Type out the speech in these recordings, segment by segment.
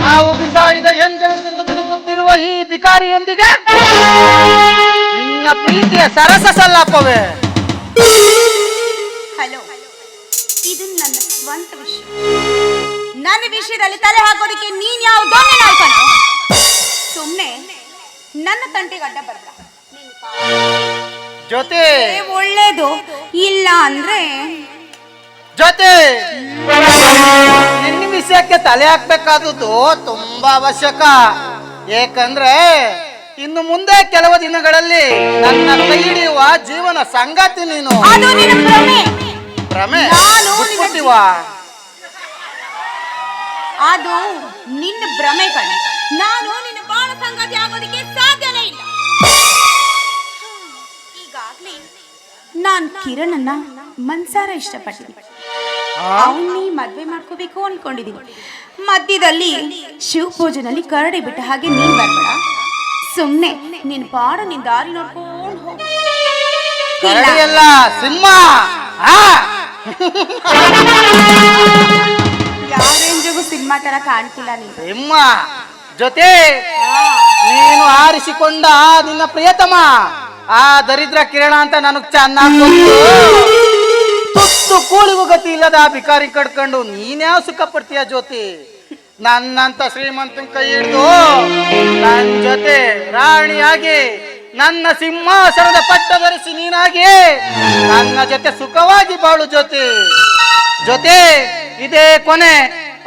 ನಾವು ಬಿಸಾಡಿದ ಎಂಜಲದಿಂದ ತಿರುಗುತ್ತಿರುವ ಈ ಭಿಕಾರಿಯೊಂದಿಗೆ ನಿನ್ನ ಪ್ರೀತಿಯ ಸರಸ ಸಲ್ಲಾಪವೇ ಹಲೋ, ಇದು ನನ್ನ ಸ್ವಂತ ವಿಷಯ. ನನ್ನ ವಿಷಯದಲ್ಲಿ ತಲೆ ಹಾಕೋದಕ್ಕೆ ನೀನ್ ಯಾವ ದೊಣ್ಣೆ ನಾಯ್ಕನು? ಸುಮ್ನೆ ನನ್ನ ತಂಟೆಗೆ ಅಡ್ಡ ಬರ್ಬೇಡ. ಜೊತೆ ಒಳ್ಳೇದು. ಇಲ್ಲ ಅಂದ್ರೆ? ಜೊತೆ ನಿನ್ನ ವಿಷಯಕ್ಕೆ ತಲೆ ಹಾಕ್ಬೇಕಾದದ್ದು ತುಂಬಾ ಅವಶ್ಯಕ. ಏಕಂದ್ರೆ ಇನ್ನು ಮುಂದೆ ಕೆಲವು ದಿನಗಳಲ್ಲಿ ನನ್ನ ಕೈ ಹಿಡಿಯುವ ಜೀವನ ಸಂಗಾತಿ ನೀನು. ಭ್ರಮೆ. ಅದು ನಿನ್ನ ಭ್ರಮೆ ಕಣೆ ನಾನು ನಿನ್ನ ಬಾಳ ಸಂಗತಿ ಆಗೋದಕ್ಕೆ ಸಾಧ್ಯನೇ ಇಲ್ಲ. ಈಗಾಗ್ಲೇ ನಾನು ಕಿರಣನ್ನ ಮನ್ಸಾರ ಇಷ್ಟಪಟ್ಟಿದ್ದೀನಿ. ಅವನಿ ಮದ್ವೆ ಮಾಡ್ಕೋಬೇಕು ಅನ್ಕೊಂಡಿದ್ದೀನಿ. ಮಧ್ಯದಲ್ಲಿ ಶಿವ ಪೂಜೆನಲ್ಲಿ ಕರಡಿ ಬಿಟ್ಟ ಹಾಗೆ ನೀನ್ ಬರ್ಬೇಡ. ಸುಮ್ಮನೆ ನಿನ್ ಪಾಡ ನಿನ್ ದಾರಿ ನೋಡ್ಕೊಂಡು ಹೋಗು. ಇಲ್ಲ. ಸಿಂಹ. ಆ! ಸಿನಿಮಾ ಜೊತೆ ನೀನು ಆರಿಸಿಕೊಂಡ ನಿನ್ನ ಪ್ರಿಯತಮ, ಆ ದರಿದ್ರ ಕಿರಣ ಅಂತ ನನಗ್ ಚೆನ್ನಾಗಿ ಗೊತ್ತು. ತುತ್ತು ಕೂಳಿಗೂ ಗತಿ ಇಲ್ಲದ ಆ ಭಿಕಾರಿ ಕಡ್ಕೊಂಡು ನೀನ್ಯಾವ ಸುಖ ಪಡ್ತೀಯ ಜ್ಯೋತಿ? ನನ್ನಂತ ಶ್ರೀಮಂತನ ಕೈ ಹಿಡಿದು ನನ್ ಜೊತೆ ರಾಣಿಯಾಗಿ, ನನ್ನ ಸಿಂಹಾಸನದ ಪಟ್ಟ ಧರಿಸಿ ನೀನಾಗಿ ನನ್ನ ಜೊತೆ ಸುಖವಾಗಿ ಬಾಳು ಜ್ಯೋತಿ. ಜೊತೆ ಇದೇ ಕೊನೆ.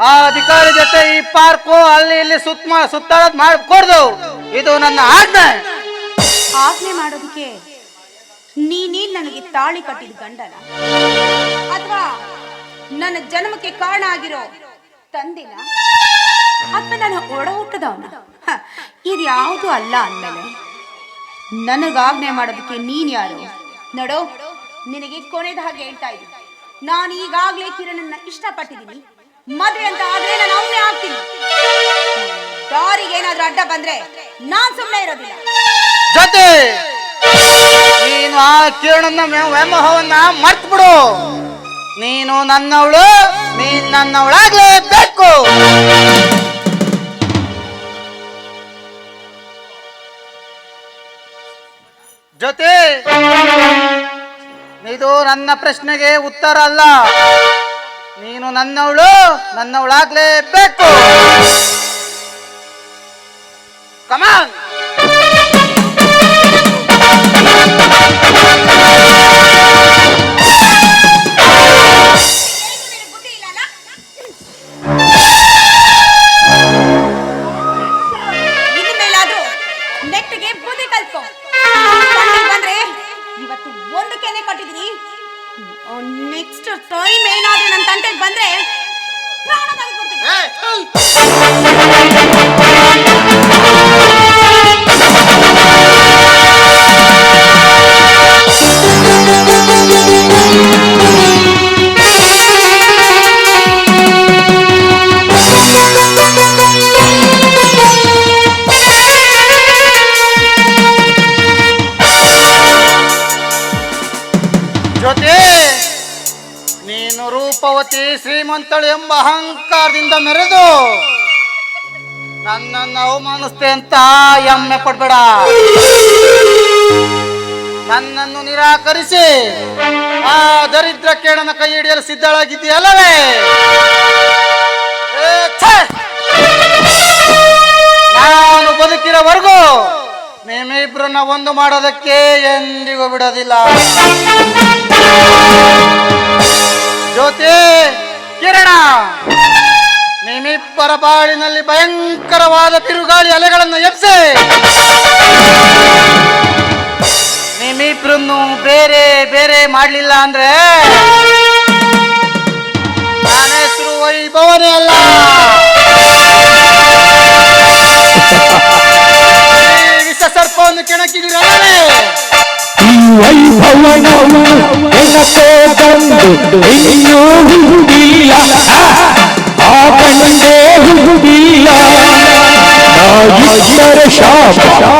ಆ ಅಧಿಕಾರಿ ಜೊತೆ ಈ ಪಾರ್ಕು ಅಲ್ಲಿ ಇಲ್ಲಿ ಸುತ್ತ ಸುತ್ತಾಡೋದ್ ಮಾಡ್ಕೊಡ್ದು ಇದು ನನ್ನ ಆಜ್ಞೆ. ಆಜ್ಞೆ ಮಾಡೋದಕ್ಕೆ ನೀನೇ ನನಗೆ ತಾಳಿ ಕಟ್ಟಿದ ಗಂಡನ. ಅಥವಾ ನನ್ನ ಜನ್ಮಕ್ಕೆ ಕಾರಣ ಆಗಿರೋ ತಂದಿನ? ಅಥವಾ ನನ್ನ ಒಡ ಹುಟ್ಟದವನ ಇದು ಯಾವುದು ಅಲ್ಲ ಅಂದಮೇಲೆ ನನಗಾಜ್ಞೆ ಮಾಡೋದಕ್ಕೆ ನೀನ್ ಯಾರು? ನಡೋ, ನಿನಗೆ ಕೊನೆದ ಹಾಗೆ ಹೇಳ್ತಾ ಇದ್ದೀನಿ. ನಾನು ಈಗಾಗಲೇ ಕಿರಣನ್ನ ಇಷ್ಟಪಟ್ಟಿದ್ದೀನಿ. ಮದುವೆ ಅಂತ ಆದ್ರೆ ನಾನು ಅವನೇ ಆಗ್ತೀನಿ. ದಾರಿಗೆ ಏನಾದ್ರೂ ಅಡ್ಡ ಬಂದ್ರೆ ನಾನ್ ಸುಮ್ಮನೆ ಇರೋದಿಲ್ಲ. ಜೊತೆ! ನೀನು ಆ ಕಿರಣನ್ನ ವ್ಯ- ವ್ಯಾಮೋಹವನ್ನ ಮರ್ತ್ ಬಿಡು ನೀನು ನನ್ನವಳು, ನೀನ್ ನನ್ನವಳಾಗ್ಲೇಬೇಕು. ನನ್ನ ಪ್ರಶ್ನೆಗೆ ಉತ್ತರ ಅಲ್ಲ. ನೀನು ನನ್ನವಳು ನನ್ನವಳಾಗ್ಲೇಬೇಕು ಕಮಾನ್ ಬಂದ್ರೆ ಇವತ್ತು ಒಂದು ಕೆನೆ ಕೊಟ್ಟಿದ್ದೀನಿ. ನೆಕ್ಸ್ಟ್ ಟೈಮ್ ಏನಾದ್ರೂ ನನ್ನ ತಂಟೆಗೆ ಬಂದ್ರೆ ಪ್ರಾಣ ತೆಗೆದ್ಬಿಡ್ತೀನಿ. ನೀನು ರೂಪವತಿ ಶ್ರೀಮಂತಳು ಎಂಬ ಅಹಂಕಾರದಿಂದ ಮೆರೆದು ನನ್ನನ್ನು ಅವಮಾನಿಸ್ತೆ ಅಂತ ಎಮ್ಮೆ ಪಡ್ಬೇಡ. ನನ್ನನ್ನು ನಿರಾಕರಿಸಿ ಆ ದರಿದ್ರ ಕೇಳನ ಕೈ ಹಿಡಿಯಲು ಸಿದ್ಧಳಾಗಿದ್ದೀಯಲ್ಲವೇ! ನಾನು ಬದುಕಿರೋವರೆಗೂ ನಿಮ್ಮಿಬ್ರನ್ನ ಒಂದು ಮಾಡೋದಕ್ಕೆ ಎಂದಿಗೂ ಬಿಡೋದಿಲ್ಲ. ಜ್ಯೋತಿ ಕಿರಣ. ನಿಮಿಬ್ಬರ ಬಾಳಿನಲ್ಲಿ ಭಯಂಕರವಾದ ತಿರುಗಾಳಿ ಅಲೆಗಳನ್ನು ಎಬ್ಸೆ. ನಿಮಿಬ್ರನ್ನು ಬೇರೆ ಬೇರೆ ಮಾಡಲಿಲ್ಲ ಅಂದ್ರೆ ನನ್ನ ವೈಭವನೇ ಅಲ್ಲ. ವಿಷ ಸರ್ಪವನ್ನು ಕೆಣಕಿದಿರಲ್ಲವೇ ವೈಭವನವು ಎನಕೋ ಬಂದು ಇನ್ನೂ ಹುಡುಗಿಲ್ಲ ಆ ಕಂಡೇ ಹುಡುಗಿಲ್ಲ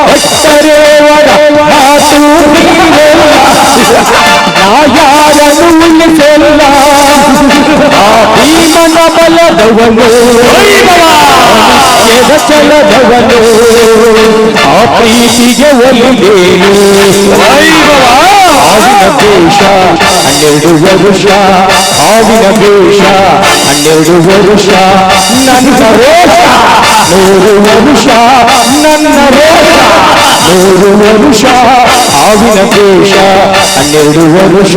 ಭಕ್ತರೇವರ ಮಾತು ಮೀರಲ್ಲ ನಾ ಯಾರನ್ನು ಉಳಿಸಲ್ಲ ಆ ಭೀಮನ ಬಲದವನು ಎದ ಚಲದವನು ಆ ಪ್ರೀತಿಗೆ ಒಲಿದೇನು ಆವಿನ ದೇಶ ಹನ್ನೆರಡು ವರುಷ, ಹಾವಿನ ದೇಶ ಹನ್ನೆರಡು ವರುಷ, ನನ್ನ ರೋಷ ನೂರು ವರುಷ, ನನ್ನ ರೋಷ ನೂರು ವರುಷ, ಹಾವಿನ ದೇಶ ಹನ್ನೆರಡು ವರುಷ.